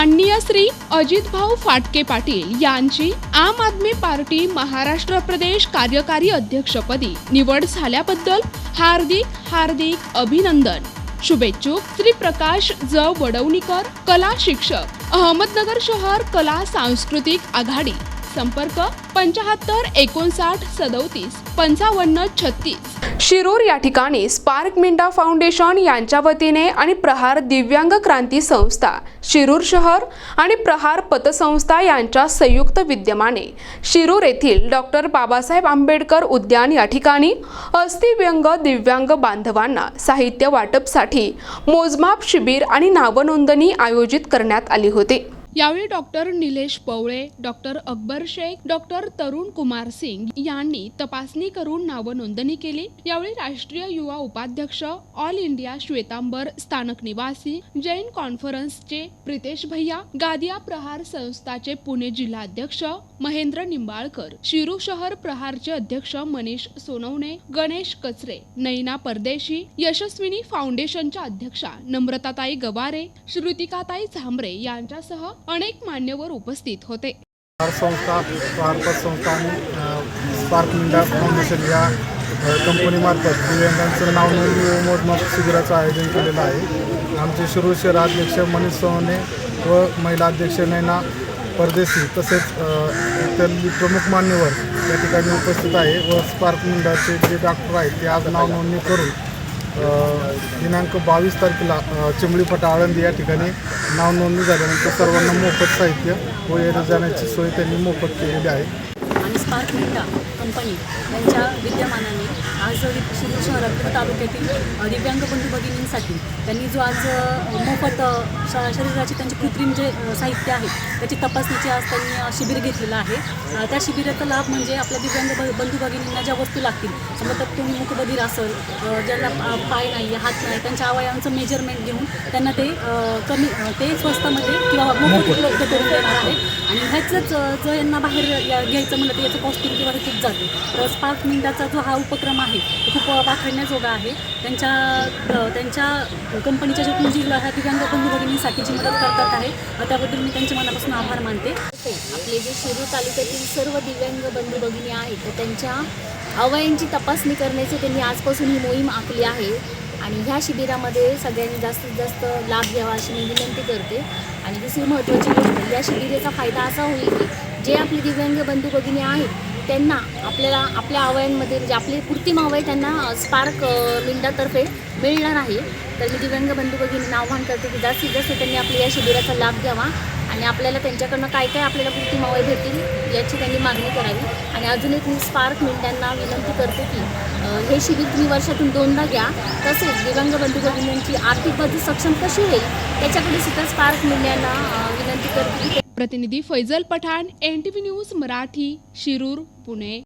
माननीय श्री अजितभाऊ फाटके पाटील यांची आम आदमी पार्टी महाराष्ट्र प्रदेश कार्यकारी अध्यक्षपदी निवड झाल्याबद्दल हार्दिक हार्दिक अभिनंदन. शुभेच्छुक श्री प्रकाश ज. वडवणीकर कला शिक्षक अहमदनगर शहर कला सांस्कृतिक आघाडी. संपर्क पंचाहत्तर एकोणसाठ सदोतीस पंचावन्न छत्तीस. शिरूर या ठिकाणी स्पार्क मिंडा फाउंडेशन यांच्या वतीने आणि प्रहार दिव्यांग क्रांती संस्था शिरूर शहर आणि प्रहार पतसंस्था यांच्या संयुक्त विद्यमाने शिरूर येथील डॉक्टर बाबासाहेब आंबेडकर उद्यान या ठिकाणी अस्थिव्यंग दिव्यांग बांधवांना साहित्य वाटपसाठी मोजमाप शिबिर आणि नावनोंदणी आयोजित करण्यात आली होती. यावेळी doctor Nilesh Pawale doctor Akbar Shaikh doctor Tarun Kumar Singh यांनी तपासणी करून नावनोंदणी केली. यावेळी राष्ट्रीय युवा उपाध्यक्ष ऑल इंडिया श्वेतांबर स्थानक निवासी जैन कॉन्फरन्सचे प्रितेश भैया गादिया प्रहार संस्थाचे पुणे जिल्हाध्यक्ष महेंद्र निंबाळकर शिरू शहर प्रहारचे अध्यक्ष मनीष सोनवणे गणेश कचरे नैना परदेशी यशस्विनी फाउंडेशनच्या अध्यक्षा नम्रताताई गवारे श्रुतिकाताई झांबरे यांच्यासह अनेक मान्यवर उपस्थित होते. संस्था संस्था आणि स्पार्क इंडिया फाउंडेशन या कंपनीमार्फत दिव्यांगांचं नाव नोंदणी व मोजमाप शिबिराचं आयोजन केलेलं आहे. आमचे शिरूर शहराध्यक्ष मनीष सोहने व महिला अध्यक्ष नैना परदेशी तसेच इतरली प्रमुख मान्यवर या ठिकाणी उपस्थित आहे व स्पार्क मुंडाचे जे डॉक्टर आहेत ते आज नाव नोंदणी करून दिनांक बावीस तारखेला अ, फटा आळंदी या ठिकाणी नाव नोंदणी झाल्यानंतर सर्वांना मोफत साहित्य व येण्या जाण्याची सोय त्यांनी मोफत केलेली आहे. स्पार्क मिंडा कंपनी यांच्या विद्यमानाने आज शिरूर शहरातील तालुक्यातील दिव्यांग बंधू भगिनींसाठी त्यांनी जो आज मोफत शरीराचे त्यांचे कृत्रिम जे साहित्य आहे त्याची तपासणीचे आज त्यांनी शिबिर घेतलेलं आहे. त्या शिबिराचा लाभ म्हणजे आपल्या दिव्यांग बंधू भगिनींना ज्या वस्तू लागतील समजा कोणी मुखबधीर असेल ज्यांना पाय नाही हात नाही त्यांच्या अवयवांचं मेजरमेंट घेऊन त्यांना ते कमी ते स्वस्तामध्ये किंवा मोफत उपलब्ध करून देणार आहे. आणि ह्याचंच जर यांना बाहेर घ्यायचं म्हणलं तर याचं कॉस्टिंग खूप जाते. तर पाच मिनिटाचा जो हा उपक्रम आहे तो खूप अ, आहे. त्यांच्या त्यांच्या कंपनीच्या जे पुंजी ह्या दिव्यांग बंधू भगिनींसाठी जी मदत करतात आहे. त्याबद्दल मी त्यांच्या मनापासून आभार मानते. आपले जे शिरूर तालुक्यातील सर्व दिव्यांग बंधू भगिनी आहेत तर त्यांच्या अवयांची तपासणी करण्याची त्यांनी आजपासून ही मोहीम आखली आहे. आणि ह्या शिबिरामध्ये सगळ्यांनी जास्तीत जास्त लाभ घ्यावा अशी मी विनंती करते. आणि दुसरी महत्त्वाची गोष्ट या शिबिराचा फायदा असा होईल की जे आपले दिव्यांग बंधू भगिनी आहेत त्यांना आपल्याला आपल्या आवयांमध्ये म्हणजे आपले कृत्रिम आवय त्यांना स्पार्क मिंडातर्फे मिळणार आहे. तर मी दिव्यांग बंधू भगिनींना आव्हान करते की जास्तीत जास्त त्यांनी आपल्या या शिबिराचा लाभ घ्यावा. आणि आपल्याला त्यांच्याकडनं काय काय आपल्याला कृत्रिम मावळ भेटतील याची त्यांनी मागणी करावी. आणि अजून एक मी स्पार्क मिंड्यांना विनंती करते की हे शिबिर तुम्ही वर्षातून दोनदा घ्या. तसेच दिव्यांग बंधू भगिनींची आर्थिक बाजू सक्षम कशी होईल त्याच्याकडे सुद्धा स्पार्क मिंड्यांना विनंती करते की प्रतिनिधी Faizal Pathan N T V news Marathi Shirur Pune.